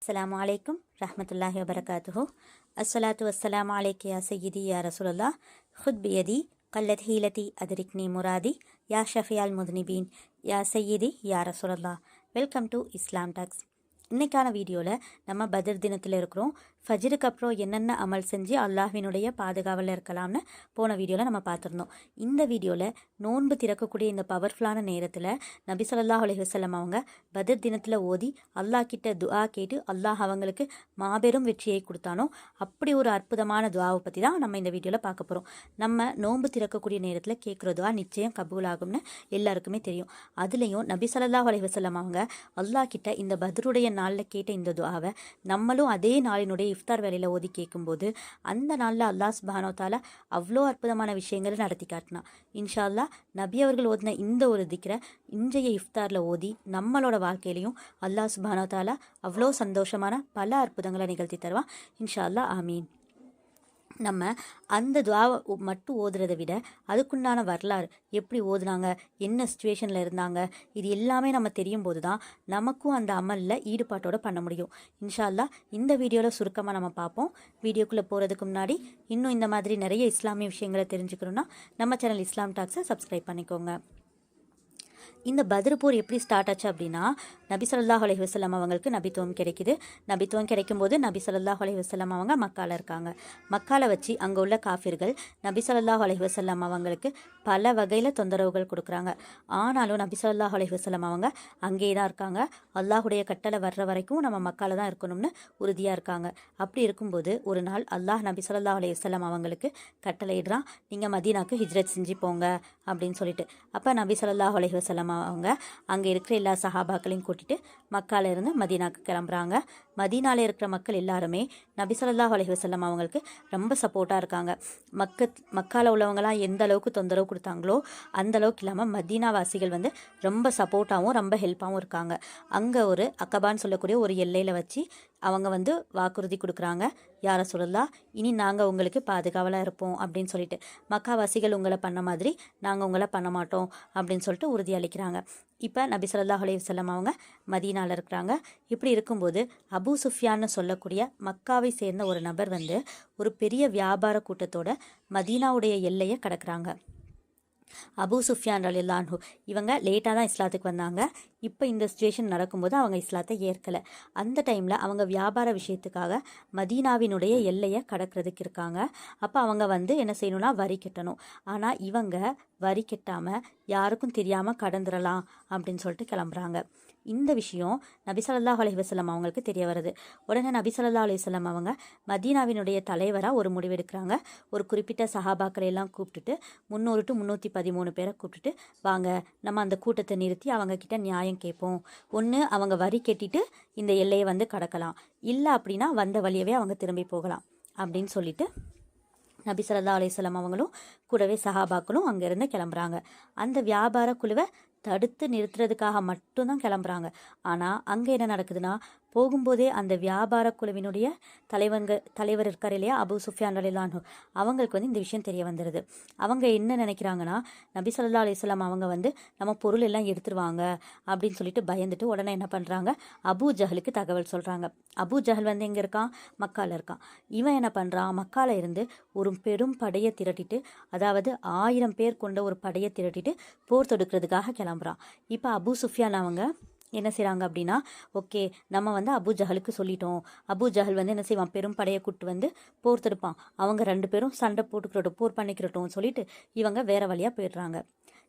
السلام عليكم رحمة الله وبركاته. الصلاة والسلام عليك يا سيدي يا رسول الله. خذ بيدي قلت هيلتي أدركني مرادي. يا شفيع المذنبين يا سيدي يا رسول الله. Welcome to Islam Talks. இன்றைக்கான வீடியோவில் நம்ம பத்ர் தினத்தில் இருக்கிறோம். ஃபஜ்ருக்கு அப்புறம் என்னென்ன அமல் செஞ்சு அல்லாஹினுடைய பாதுகாவலில் இருக்கலாம்னு போன வீடியோவில் நம்ம பார்த்துருந்தோம். இந்த வீடியோவில் நோன்பு திறக்கக்கூடிய இந்த பவர்ஃபுல்லான நேரத்தில் நபி ஸல்லல்லாஹு அலைஹி அவங்க பத்ர் தினத்தில் ஓதி அல்லாஹ் கிட்ட துஆ கேட்டு அல்லாஹ் அவங்களுக்கு மாபெரும் வெற்றியை கொடுத்தானோ அப்படி ஒரு அற்புதமான துவாவை பற்றி தான் நம்ம இந்த வீடியோவில் பார்க்க போகிறோம் நம்ம நோன்பு திறக்கக்கூடிய நேரத்தில் கேட்குற துவா நிச்சயம் கபூல் ஆகும்னு எல்லாருக்குமே தெரியும். அதுலேயும் நபி ஸல்லல்லாஹு அலைஹி அவங்க அல்லாஹ் கிட்ட இந்த பத்ருடைய நாளில் கேட்ட இந்த துவாவை நம்மளும் அதே நாளினுடைய இஃப்தார் வேலையில் ஓதி கேட்கும்போது அந்த நாளில் அல்லாஹ் சுபானோ தாலா அவ்வளோ அற்புதமான விஷயங்களை நடத்தி காட்டினான். இன்ஷா அல்லாஹ் நபி அவர்கள் ஓதின இந்த ஒரு திக்கரை இன்றைய இஃப்தாரில் ஓதி நம்மளோட வாழ்க்கையிலையும் அல்லாஹ் சுபானோ தாலா அவ்வளோ சந்தோஷமான பல அற்புதங்களை நிகழ்த்தி தருவான். இன்ஷா அல்லாஹ் ஆமீன். நம்ம அந்த துவாவை மட்டும் ஓதுறதை விட அதுக்குண்டான வரலாறு எப்படி ஓதுனாங்க என்ன சுச்சுவேஷனில் இருந்தாங்க இது எல்லாமே நம்ம தெரியும் போது தான் நமக்கும் அந்த அமலில் ஈடுபாட்டோடு பண்ண முடியும். இன்ஷா அல்லாஹ் இந்த வீடியோவில் சுருக்கமாக நம்ம பார்ப்போம். வீடியோக்குள்ளே போகிறதுக்கு முன்னாடி இன்னும் இந்த மாதிரி நிறைய இஸ்லாமிய விஷயங்களை தெரிஞ்சுக்கணுன்னா நம்ம சேனல் இஸ்லாம் டாக்ஸை சப்ஸ்கிரைப் பண்ணிக்கோங்க. இந்த பத்ருப்பூர் எப்படி ஸ்டார்ட் ஆச்சு அப்படின்னா நபி சொல்லாஹ் அலைஹி வஸல்லம் அவங்களுக்கு நபித்துவம் கிடைக்குது. நபித்துவம் கிடைக்கும்போது நபி சொல்லாஹ் அலைஹி வஸல்லம் அவங்க மக்கால இருக்காங்க. மக்கால வச்சு அங்கே உள்ள காஃபிர்கள் நபி சொல்லாஹ் அலைஹி வஸல்லம் அவங்களுக்கு பல வகையில் தொந்தரவுகள் கொடுக்குறாங்க. ஆனாலும் நபி சொல்லாஹ் அலைஹி வஸல்லம் அவங்க அங்கேயே தான் இருக்காங்க. அல்லாஹுடைய கட்டளை வர்ற வரைக்கும் நம்ம மக்கால தான் இருக்கணும்னு உறுதியாக இருக்காங்க. அப்படி இருக்கும்போது ஒரு நாள் அல்லாஹ் நபி ஸல்லல்லாஹு அலி வஸல்லம் அவங்களுக்கு கட்டளையிடுறான் நீங்கள் மதீனாக்கு ஹிஜ்ரத் செஞ்சு போங்க அப்படின்னு சொல்லிட்டு. அப்போ நபி ஸல்லல்லாஹு அலைஹி அவங்க அங்கே இருக்கிற எல்லா சஹாபாக்களையும் கூட்டிட்டு மக்கால இருந்து மதீனாக்கு கிளம்புறாங்க. மதீனால இருக்கிற மக்கள் எல்லாருமே நபி ஸல்லல்லாஹு அலைஹி வஸல்லம் அவங்களுக்கு ரொம்ப சப்போர்ட்டாக இருக்காங்க. மக்க மக்கால உள்ளவங்களாம் எந்த அளவுக்கு தொந்தரவு கொடுத்தாங்களோ அந்த அளவுக்கு இல்லாமல் மதீனா வாசிகள் வந்து ரொம்ப சப்போர்ட்டாகவும் ரொம்ப ஹெல்ப்பாகவும் இருக்காங்க. அங்கே ஒரு அக்கபான்னு சொல்லக்கூடிய ஒரு எல்லையில் வச்சு அவங்க வந்து வாக்குறுதி கொடுக்குறாங்க. யார சொல்லலாம் இனி நாங்கள் உங்களுக்கு பாதுகாவலாக இருப்போம் அப்படின்னு சொல்லிட்டு. மக்காவாசிகள் உங்களை பண்ண மாதிரி நாங்கள் உங்களை பண்ண மாட்டோம் அப்படின்னு சொல்லிட்டு உறுதியளிக்கிறாங்க இப்போ நபி ஸல்லல்லாஹு அலைஹி அவங்க மதீனாவில் இருக்கிறாங்க. இப்படி இருக்கும்போது அபு சுஃபியான்னு சொல்லக்கூடிய மக்காவை சேர்ந்த ஒரு நபர் வந்து ஒரு பெரிய வியாபார கூட்டத்தோட மதீனாவுடைய எல்லையை கடக்கிறாங்க. அபூ சுஃபியான் அலில்லான்ஹு இவங்க லேட்டாக தான் இஸ்லாத்துக்கு வந்தாங்க. இப்போ இந்த சுச்சுவேஷன் நடக்கும்போது அவங்க இஸ்லாத்தை ஏற்கலை. அந்த டைமில் அவங்க வியாபார விஷயத்துக்காக மதீனாவினுடைய எல்லையை கடக்கிறதுக்கு இருக்காங்க. அப்போ அவங்க வந்து என்ன செய்யணும்னா வரி கட்டணும். ஆனால் இவங்க வரி கட்டாமல் யாருக்கும் தெரியாமல் கடந்துடலாம் அப்படின்னு சொல்லிட்டு கிளம்புறாங்க. இந்த விஷயம் நபி ஸல்லல்லாஹு அலைஹி அவங்களுக்கு தெரிய வருது. உடனே நபி ஸல்லல்லாஹு அவங்க மதீனாவினுடைய தலைவராக ஒரு முடிவெடுக்கிறாங்க. ஒரு குறிப்பிட்ட சஹாபாக்களை எல்லாம் கூப்பிட்டுட்டு முந்நூறு டு முந்நூற்றி பதிமூணு பேரை கூப்பிட்டுட்டு வாங்க நம்ம அந்த கூட்டத்தை நிறுத்தி அவங்க கிட்ட நியாயம் கேட்போம். ஒன்று அவங்க வரி கட்டிட்டு இந்த எல்லையை வந்து கடக்கலாம். இல்லை அப்படின்னா வந்த வழியவே அவங்க திரும்பி போகலாம் அப்படின்னு சொல்லிட்டு நபி ஸல்லல்லாஹு அலைஹி அவங்களும் கூடவே சஹாபாக்களும் அங்கேருந்து கிளம்புறாங்க. அந்த வியாபார குழுவை தடுத்து நிறுத்துறதுக்காக மட்டும்தான் கிளம்புறாங்க. ஆனால் அங்கே என்ன நடக்குதுன்னா போகும்போதே அந்த வியாபார குழுவினுடைய தலைவங்க தலைவர் இருக்கார் இல்லையா? அபு சுஃபியான் அலிலானு அவங்களுக்கு வந்து இந்த விஷயம் தெரிய வந்துடுது அவங்க என்ன நினைக்கிறாங்கன்னா நபி சொல்லா அலிஸ்லாம் அவங்க வந்து நம்ம பொருள் எல்லாம் எடுத்துருவாங்க அப்படின்னு சொல்லிட்டு பயந்துட்டு உடனே என்ன பண்ணுறாங்க அபு ஜஹலுக்கு தகவல் சொல்கிறாங்க அபு ஜஹல் வந்து எங்கே இருக்கான்? மக்கால இருக்கான். இவன் என்ன பண்ணுறான் மக்கால இருந்து ஒரு பெரும் படையை திரட்டிட்டு அதாவது ஆயிரம் பேர் கொண்ட ஒரு படையை திரட்டிட்டு போர் தொடுக்கிறதுக்காக கிளம்புறான். இப்போ அபு சுஃபியான் அவங்க என்ன செய்கிறாங்க அப்படின்னா ஓகே நம்ம வந்து அபு ஜஹலுக்கு சொல்லிட்டோம். அபு ஜஹல் வந்து என்ன செய்வான்? பெரும் படையை கூட்டு வந்து போர் தடுப்பான். அவங்க ரெண்டு பேரும் சண்டை போட்டுக்கிறட்டும் போர் பண்ணிக்கிறட்டும் சொல்லிட்டு இவங்க வேறு வழியாக போயிடுறாங்க.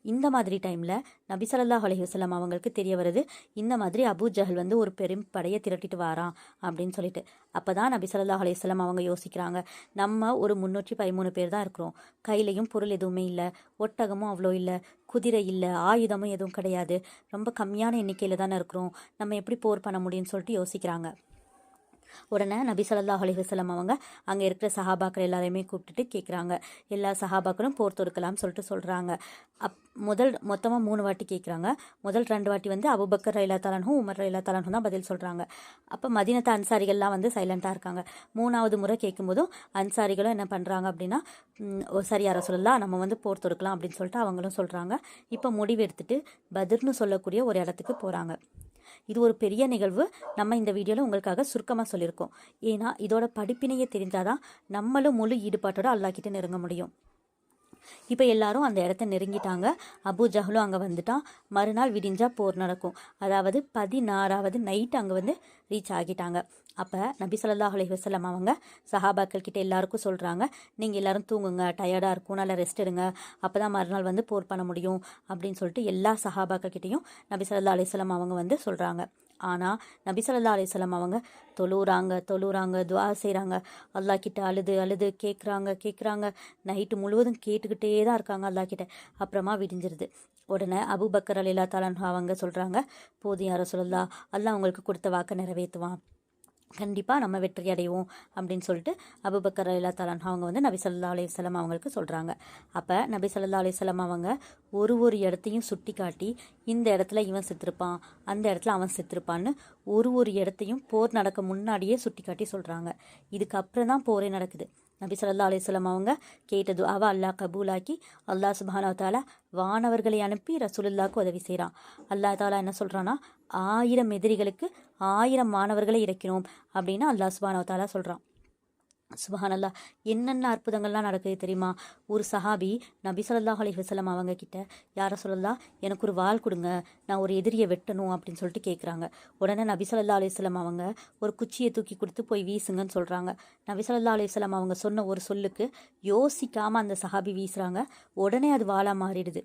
இந்த மாதிரி டைமில் நபி ஸல்லல்லாஹு அலைஹி அவங்களுக்கு தெரிய வருது இந்த மாதிரி அபு ஜஹல் வந்து ஒரு பெரும் படையை திரட்டிட்டு வாரான் அப்படின்னு சொல்லிட்டு. அப்போ தான் நபி ஸல்லல்லாஹு அலைஹி அவங்க யோசிக்கிறாங்க நம்ம ஒரு முந்நூற்றி பதிமூணு பேர் தான் இருக்கிறோம். கையிலையும் பொருள் எதுவுமே இல்லை ஒட்டகமும் அவ்வளோ இல்லை குதிரை இல்லை ஆயுதமும் எதுவும் கிடையாது. ரொம்ப கம்மியான எண்ணிக்கையில் தானே இருக்கிறோம். நம்ம எப்படி போர் பண்ண முடியும்னு சொல்லிட்டு யோசிக்கிறாங்க. உடனே நபி சொல்லா அலைஹி அவங்க அங்கே இருக்கிற சஹாபாக்கள் எல்லாரையுமே கூப்பிட்டுட்டு கேட்குறாங்க எல்லா சஹாபாக்களும் போர் தொடுக்கலாம்னு சொல்லிட்டு சொல்கிறாங்க அப் முதல் மொத்தமாக மூணு வாட்டி கேட்குறாங்க முதல் ரெண்டு வாட்டி வந்து அபுபக்கர் ரயிலா தலானும் உமர் ரயிலா தலானும் தான் பதில் சொல்கிறாங்க அப்போ மதினத்தை அன்சாரிகள்லாம் வந்து சைலண்ட்டாக இருக்காங்க. மூணாவது முறை கேட்கும்போதும் அன்சாரிகளும் என்ன பண்ணுறாங்க அப்படின்னா ஓ சரி யாரை சொல்லலாம் நம்ம வந்து போர் தொடுக்கலாம் அப்படின்னு சொல்லிட்டு அவங்களும் சொல்கிறாங்க இப்போ முடிவு எடுத்துட்டு பதிர்னு சொல்லக்கூடிய ஒரு இடத்துக்கு போகிறாங்க இது ஒரு பெரிய நிகழ்வு. நம்ம இந்த வீடியோவில் உங்களுக்காக சுருக்கமாக சொல்லியிருக்கோம். ஏன்னா இதோட படிப்பினையே தெரிஞ்சாதான் நம்மளும் முழு ஈடுபாட்டோட அல்லாக்கிட்டு நெருங்க முடியும். இப்போ எல்லாரும் அந்த இடத்த நெருங்கிட்டாங்க. அபு ஜஹலும் அங்கே வந்துட்டான். மறுநாள் விடிஞ்சா போர் நடக்கும். அதாவது பதினாறாவது நைட் அங்கே வந்து ரீச் ஆகிட்டாங்க. அப்போ நபி ஸல்லல்லாஹு அலைஹி அவங்க சஹாபாக்கள் கிட்ட எல்லாருக்கும் சொல்கிறாங்க நீங்கள் எல்லாரும் தூங்குங்க. டயர்டாக இருக்கும். நல்லா ரெஸ்ட் எடுங்க. அப்போ தான் மறுநாள் வந்து போர் பண்ண முடியும். அப்படின்னு சொல்லிட்டு எல்லா சஹாபாக்கள் கிட்டேயும் நபி சொல்லா அலிஸ்லாம் அவங்க வந்து சொல்கிறாங்க ஆனால் நபி ஸல்லல்லாஹு அலைஹி அவங்க தொழுறாங்க தொழுறாங்க துவா செய்கிறாங்க அல்லாஹ் கிட்ட அழுது அழுது கேட்குறாங்க கேட்குறாங்க நைட்டு முழுவதும் கேட்டுக்கிட்டே தான் இருக்காங்க அல்லாஹ் கிட்ட. அப்புறமா விடிஞ்சிருது. உடனே அபுபக்கர் அலிலா தாலான் அவங்க சொல்கிறாங்க போதும் யாரோ சொல்லலா அவங்களுக்கு கொடுத்த வாக்கை நிறைவேற்றுவான். கண்டிப்பாக நம்ம வெற்றி அடைவோம் அப்படின்னு சொல்லிட்டு அபுபக்கர் அலிலா தலான் அவங்க வந்து நபி சல்லா அலையம் அவங்களுக்கு சொல்கிறாங்க அப்போ நபி சல்லா அலையம் அவங்க ஒரு ஒரு இடத்தையும் சுட்டி காட்டி இந்த இடத்துல இவன் செத்துருப்பான் அந்த இடத்துல அவன் செத்துருப்பான்னு ஒரு ஒரு இடத்தையும் போர் நடக்க முன்னாடியே சுட்டி காட்டி சொல்கிறாங்க இதுக்கப்புறம் தான் போரே நடக்குது. நபி சொல்லா அலிஸ்லாம் அவங்க கேட்டது அவ அல்லாஹ் கபூலாக்கி அல்லாஹ் சுபானா தாலா வானவர்களை அனுப்பி ரசூலுல்லாஹ்க்கு உதவி செய்கிறான் அல்லாஹ் தாலா என்ன சொல்கிறான்னா ஆயிரம் எதிரிகளுக்கு ஆயிரம் மாணவர்களை இறக்கிறோம் அப்படின்னு அல்லாஹ் சுபானா தாலா சொல்கிறான் சுபஹானல்லா என்னென்ன அற்புதங்கள்லாம் நடக்குது தெரியுமா? ஒரு சஹாபி நபி ஸல்லல்லாஹு அலி வசலம் அவங்க கிட்ட யார சொல்லலாம் எனக்கு ஒரு வாள் கொடுங்க நான் ஒரு எதிரியை வெட்டணும் அப்படின்னு சொல்லிட்டு கேட்குறாங்க உடனே நபி ஸல்லல்லாஹு அலிஸ்லாம் அவங்க ஒரு குச்சியை தூக்கி கொடுத்து போய் வீசுங்கன்னு சொல்கிறாங்க நபி ஸல்லல்லாஹு அலிஸ்லாம் அவங்க சொன்ன ஒரு சொல்லுக்கு யோசிக்காமல் அந்த சஹாபி வீசுகிறாங்க உடனே அது வாழாக மாறிடுது.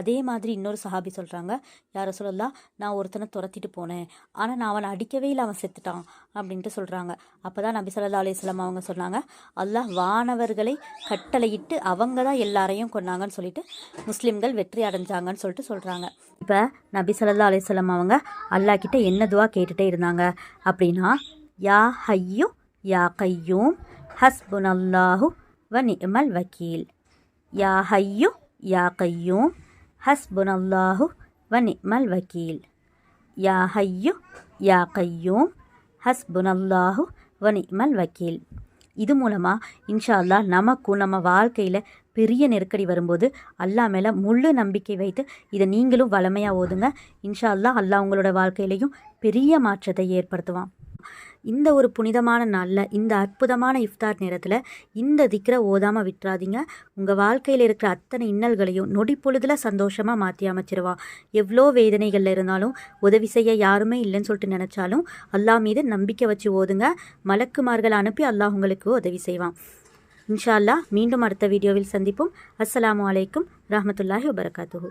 அதே மாதிரி இன்னொரு சஹாபி சொல்கிறாங்க யார சொல்லலாம் நான் ஒருத்தனை துரத்திட்டு போனேன். ஆனால் நான் அவனை அடிக்கவே இல்லை அவன் செத்துட்டான். அப்படின்ட்டு சொல்கிறாங்க அப்போ தான் நபி சொல்லா அலிஸ்லாம் அவங்க சொன்னாங்க அல்லாஹ் வானவர்களை கட்டளையிட்டு அவங்க தான் எல்லாரையும் கொன்னாங்கன்னு சொல்லிட்டு முஸ்லீம்கள் வெற்றி அடைஞ்சாங்கன்னு சொல்லிட்டு சொல்கிறாங்க இப்போ நபி சொல்லா அலிஸ்லாம் அவங்க அல்லாஹ் கிட்ட என்ன துவா கேட்டுகிட்டே இருந்தாங்க அப்படின்னா யா ஹையு யா கையூம் ஹஸ்புனல்லாஹு வ நிமல் வக்கீல். யா ஹையு யா கையூம் ஹஸ்புனல்லாஹு வனிமல் வக்கீல். யா ஹையு யா கையூம் ஹஸ்புனல்லாஹு வனிமல் வக்கீல். இது மூலமாக இன்ஷா அல்லா நமக்கும் நம்ம வாழ்க்கையில் பெரிய நெருக்கடி வரும்போது அல்லா மேலே முழு நம்பிக்கை வைத்து இதை நீங்களும் வளமையாக ஓதுங்க. இன்ஷா அல்லா அல்லா உங்களோட வாழ்க்கையிலையும் பெரிய மாற்றத்தை ஏற்படுத்துவான். இந்த ஒரு புனிதமான நாளில் இந்த அற்புதமான இஃப்தார் நேரத்தில் இந்த திக்கரை ஓதாமல் விட்டுறாதீங்க உங்கள் வாழ்க்கையில் இருக்கிற அத்தனை இன்னல்களையும் நொடி பொழுதில் சந்தோஷமாக மாற்றி அமைச்சிருவான் எவ்வளோ வேதனைகளில் இருந்தாலும் உதவி செய்ய யாருமே இல்லைன்னு சொல்லிட்டு நினச்சாலும் அல்லாஹ் மீது நம்பிக்கை வச்சு ஓதுங்க. மலக்குமார்கள் அனுப்பி அல்லாஹ் உங்களுக்கு உதவி செய்வான். இன்ஷா அல்லாஹ் மீண்டும் அடுத்த வீடியோவில் சந்திப்போம். அஸ்லாம் அலைக்கும் ரஹமத்துல்லாஹி வபரகாத்துஹூ.